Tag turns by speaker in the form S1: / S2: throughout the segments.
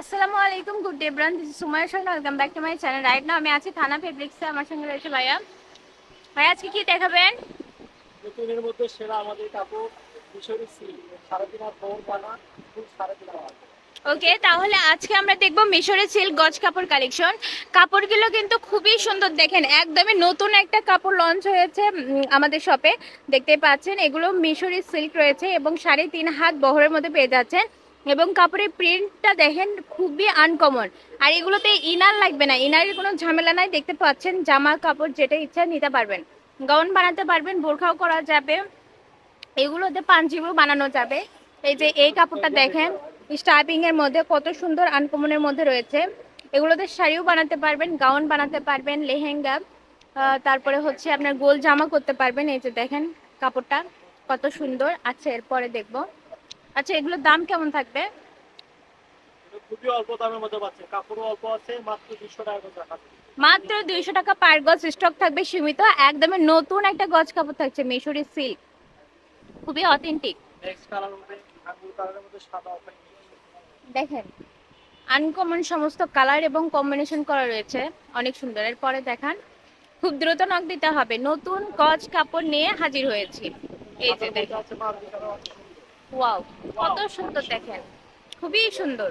S1: আসসালামু আলাইকুম good day bran. This Sumaiya Shah welcome back to my channel right now আমি আছি থানা ফেব্রিক্সে আমার সঙ্গে রয়েছে ভাইয়া। ভাইয়া আজকে কি দেখাবেন?
S2: নতুনের মধ্যে সেরা আমাদের কাপড় মিশরি সিল্ক। সারাদিন আর ফোর বানা ফুল সারাদিন
S1: ওকে তাহলে আজকে আমরা দেখব মিশরের সিল্ক গজ কাপড় কালেকশন। কাপড়গুলো কিন্তু খুবই সুন্দর দেখেন একদমই নতুন একটা কাপড় লঞ্চ হয়েছে আমাদের শপে দেখতে পাচ্ছেন এগুলো মিশরি সিল্ক রয়েছে এবং সাড়ে তিন হাত বহরের মধ্যে পেয়ে যাচ্ছেন। এবং কাপড়ের প্রিন্টটা দেখেন খুবই আনকমন আর এগুলোতে ইনার লাগবে না। ইনারের কোনো ঝামেলা নাই। দেখতে পাচ্ছেন, জামা, কাপড় যেটা ইচ্ছা নিতে পারবেন। গাউন বানাতে পারবেন, বোরখাও করা যাবে। এগুলোতে পাঞ্জিবও বানানো যাবে। এই যে এই কাপড়টা দেখেন স্টাইপিং এর মধ্যে কত সুন্দর আনকমনের মধ্যে রয়েছে। এগুলোতে শাড়িও বানাতে পারবেন গাউন বানাতে পারবেন, লেহেঙ্গা। তারপরে হচ্ছে আপনার গোল জামা করতে পারবেন। এই যে দেখেন, কাপড়টা কত সুন্দর। আচ্ছা এরপরে দেখব। আচ্ছা এগুলোর দাম কেমন থাকবে?
S2: খুবই অল্প দামের মধ্যে পাচ্ছে। কাপড়ও অল্প আছে মাত্র দুশো টাকা করে রাখা
S1: মাত্র দুইশো টাকা পার গজ স্টক থাকবে সীমিত একদমই নতুন একটা গজ কাপড় থাকছে মিশরি সিল্ক খুবই অথেন্টিক
S2: নেক্সট কালার হবে আঙ্গুর কালারের মধ্যে সাদা অফার
S1: দেখেন আনকমন সমস্ত কালার এবং কম্বিনেশন করা রয়েছে অনেক সুন্দর। এরপরে দেখান খুব দ্রুত নখ দিতে হবে। নতুন গজ কাপড় নিয়ে হাজির হয়েছি। এই যে দেখেন। ওয়াও, কত সুন্দর দেখেন। খুবই সুন্দর।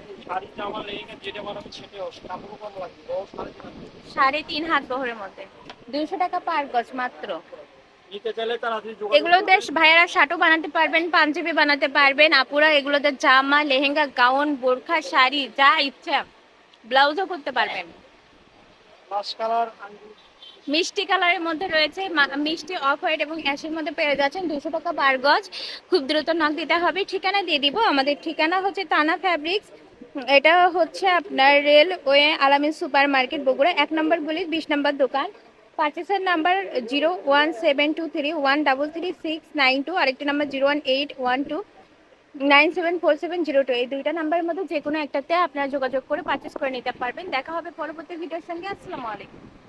S2: সাড়ে তিন
S1: হাত বহরের মধ্যে। দুইশো টাকা পার গজ মাত্র। এগুলোতে
S2: করবেন।
S1: ভাইয়ারা শার্টও বানাতে পারবেন, পাঞ্জাবি বানাতে পারবেন। আপুরা এগুলোতে জামা, লেহেঙ্গা, গাউন, বোরখা, শাড়ি, যা ইচ্ছা, ব্লাউজও করতে পারবেন। মিষ্টি কালারের মধ্যে রয়েছে মিষ্টি অফ হোয়াইট এবং অ্যাশের মধ্যে পেয়ে যাচ্ছেন দুশো টাকা পার গজ। খুব দ্রুত নক দিতে হবে। ঠিকানা দিয়ে দিব। আমাদের ঠিকানা হচ্ছে তানা ফ্যাব্রিক্স এটা হচ্ছে আপনার railway Alamin supermarket Bogura. এক নম্বর গলি বিশ নম্বর দোকান। পার্চেসের number zero one seven two three one double three six nine two আরেকটি number zero one eight one two nine seven four seven zero two এই দুইটা নাম্বারের মধ্যে যে কোনো একটাতে আপনারা যোগাযোগ করে পারচেস করে নিতে পারবেন। দেখা হবে পরবর্তী ভিডিওর সঙ্গে। আসসালামু আলাইকুম।